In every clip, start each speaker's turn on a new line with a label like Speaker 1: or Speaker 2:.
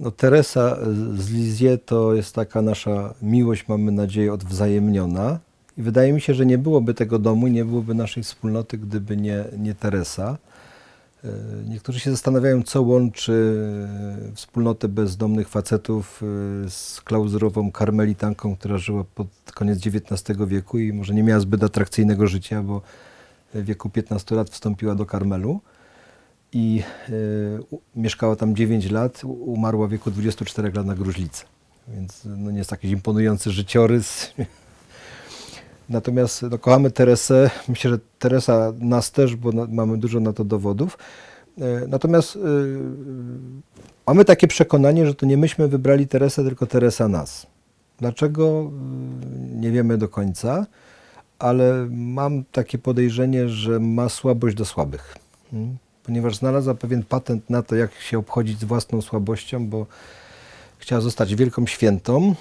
Speaker 1: No, Teresa z Lizie to jest taka nasza miłość, mamy nadzieję, odwzajemniona. I wydaje mi się, że nie byłoby tego domu, nie byłoby naszej wspólnoty, gdyby nie, nie Teresa. E, Niektórzy się zastanawiają, co łączy e, wspólnotę bezdomnych facetów e, z klauzurową karmelitanką, która żyła pod koniec XIX wieku i może nie miała zbyt atrakcyjnego życia, bo w wieku 15 lat wstąpiła do Karmelu i u, mieszkała tam 9 lat, umarła w wieku 24 lat na gruźlicę. Więc no, nie jest jakiś imponujący życiorys. Natomiast no, kochamy Teresę. Myślę, że Teresa nas też, bo na, mamy dużo na to dowodów. E, Natomiast e, mamy takie przekonanie, że to nie myśmy wybrali Teresę, tylko Teresa nas. Dlaczego? E, Nie wiemy do końca, ale mam takie podejrzenie, że ma słabość do słabych. Mm. Ponieważ znalazła pewien patent na to, jak się obchodzić z własną słabością, bo chciała zostać wielką świętą,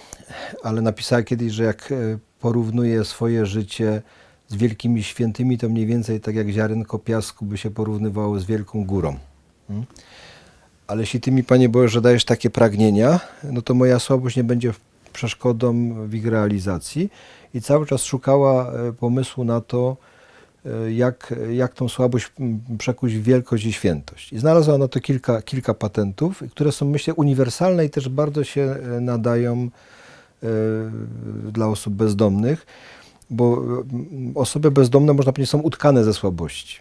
Speaker 1: ale napisała kiedyś, że jak e, porównuje swoje życie z wielkimi świętymi, to mniej więcej tak jak ziarenko piasku by się porównywało z wielką górą. Mm. Ale jeśli Ty mi, Panie Boże, dajesz takie pragnienia, no to moja słabość nie będzie przeszkodą w ich realizacji. I cały czas szukała e, pomysłu na to, jak, jak tą słabość przekuć w wielkość i świętość. I znalazła na to kilka, kilka patentów, które są, myślę, uniwersalne i też bardzo się e, nadają e, dla osób bezdomnych, bo osoby bezdomne, można powiedzieć, są utkane ze słabości.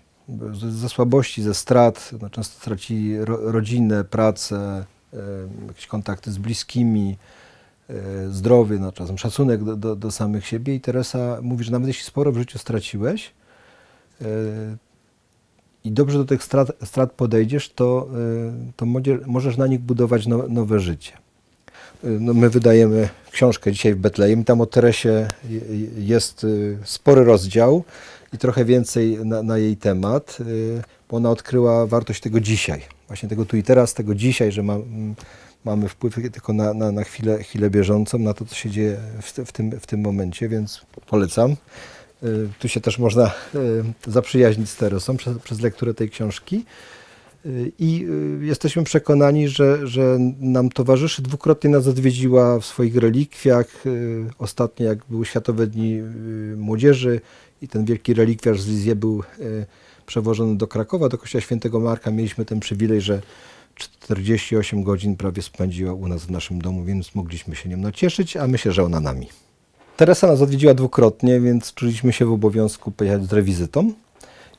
Speaker 1: Ze, słabości, ze strat, no, często stracili ro, rodzinę, pracę, e, jakieś kontakty z bliskimi, e, zdrowie, no, czasem szacunek do, do, do samych siebie. I Teresa mówi, że nawet jeśli sporo w życiu straciłeś e, i dobrze do tych strat, strat podejdziesz, to, e, to możesz na nich budować no, nowe życie. E, No, my wydajemy książkę dzisiaj w Betlejem. Tam o Teresie je- jest e, spory rozdział i trochę więcej na, na jej temat, e, bo ona odkryła wartość tego dzisiaj. Właśnie tego tu i teraz, tego dzisiaj, że ma, mamy wpływ tylko na, na, na chwilę, chwilę bieżącą, na to, co się dzieje w, w, tym, w tym momencie, więc polecam. Y, Tu się też można y, zaprzyjaźnić z Teresą przez, przez lekturę tej książki. Y, I jesteśmy przekonani, że, że nam towarzyszy. Dwukrotnie nas odwiedziła w swoich relikwiach. Ostatnio, jak były Światowe Dni Młodzieży i ten wielki relikwiarz z Lizie był przewożony do Krakowa, do Kościoła Świętego Marka. Mieliśmy ten przywilej, że 48 godzin prawie spędziła u nas w naszym domu, więc mogliśmy się nią nacieszyć, a myślę, że ona nami. Teresa nas odwiedziła dwukrotnie, więc czuliśmy się w obowiązku pojechać z rewizytą.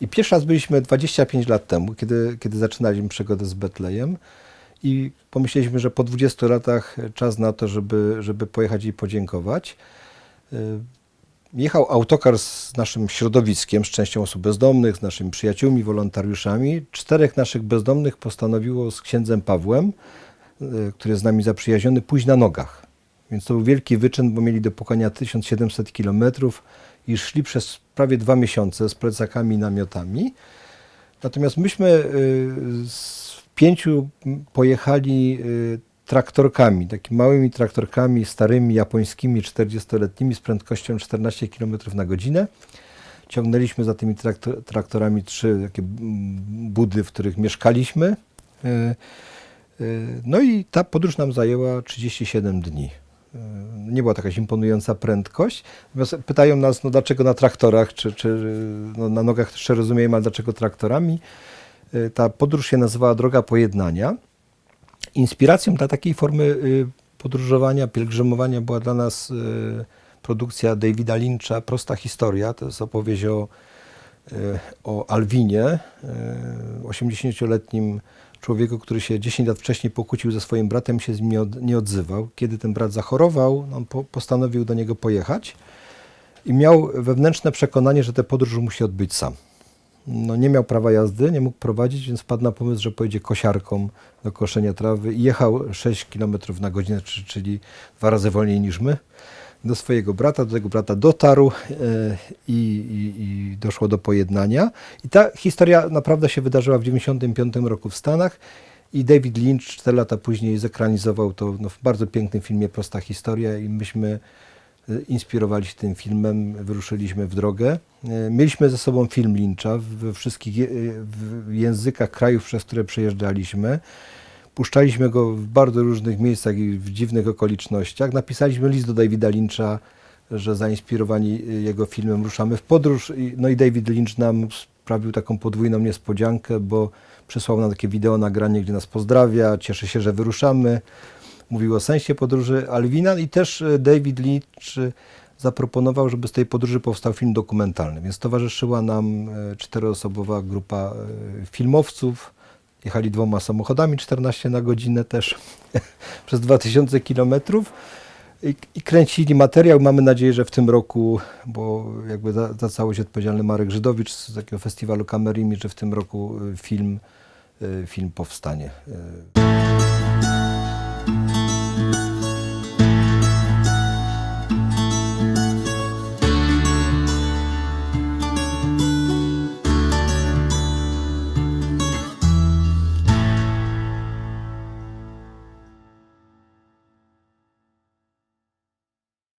Speaker 1: I pierwszy raz byliśmy 25 lat temu, kiedy, kiedy zaczynaliśmy przygodę z Betlejem i pomyśleliśmy, że po 20 latach czas na to, żeby, żeby pojechać i podziękować. Y, Jechał autokar z naszym środowiskiem, z częścią osób bezdomnych, z naszymi przyjaciółmi, wolontariuszami. Czterech naszych bezdomnych postanowiło z księdzem Pawłem, y, który jest z nami zaprzyjaźniony, pójść na nogach. Więc to był wielki wyczyn, bo mieli do pokonania 1700 kilometrów i szli przez prawie dwa miesiące z plecakami i namiotami. Natomiast myśmy y, z pięciu pojechali y, traktorkami, takimi małymi traktorkami starymi, japońskimi, 40-letnimi z prędkością 14 km na godzinę. Ciągnęliśmy za tymi traktor, traktorami trzy takie budy, w których mieszkaliśmy. Y, No i ta podróż nam zajęła 37 dni. Y, Nie była to jakaś imponująca prędkość. Natomiast pytają nas, no dlaczego na traktorach, czy, czy no na nogach jeszcze rozumiem, ale dlaczego traktorami. Y, Ta podróż się nazywała Droga Pojednania. Inspiracją dla takiej formy y, podróżowania, pielgrzymowania była dla nas produkcja Davida Lyncha Prosta historia. To jest opowieść o, o Alwinie, y, 80-letnim człowieku, który się 10 lat wcześniej pokłócił ze swoim bratem, się z nim nie, od, nie odzywał. Kiedy ten brat zachorował, on po, postanowił do niego pojechać i miał wewnętrzne przekonanie, że tę podróż musi odbyć sam. No, nie miał prawa jazdy, nie mógł prowadzić, więc wpadł na pomysł, że pojedzie kosiarką do koszenia trawy i jechał 6 km na godzinę, czy- czyli dwa razy wolniej niż my, do swojego brata. Do tego brata dotarł e, i, i, i doszło do pojednania. I ta historia naprawdę się wydarzyła w 1995 roku w Stanach. I David Lynch 4 lata później zekranizował to no, w bardzo pięknym filmie Prosta Historia i myśmy e, inspirowali się tym filmem, wyruszyliśmy w drogę. E, Mieliśmy ze sobą film Lyncha we wszystkich językach krajów, przez które przejeżdżaliśmy. Puszczaliśmy go w bardzo różnych miejscach i w dziwnych okolicznościach. Napisaliśmy list do Davida Lyncha, że zainspirowani y, jego filmem ruszamy w podróż. No i David Lynch nam sprawił taką podwójną niespodziankę, bo przysłał nam takie wideo nagranie, gdzie nas pozdrawia, cieszy się, że wyruszamy. Mówił o sensie podróży Alwina i też y, David Lynch y, zaproponował, żeby z tej podróży powstał film dokumentalny. Więc towarzyszyła nam czteroosobowa grupa filmowców. Jechali dwoma samochodami, 14 na godzinę też przez 2000 kilometrów i kręcili materiał. Mamy nadzieję, że w tym roku, bo jakby za, za całość odpowiedzialny Marek Żydowicz z takiego festiwalu Kamerimi, że w tym roku y, film, y, film powstanie. Y.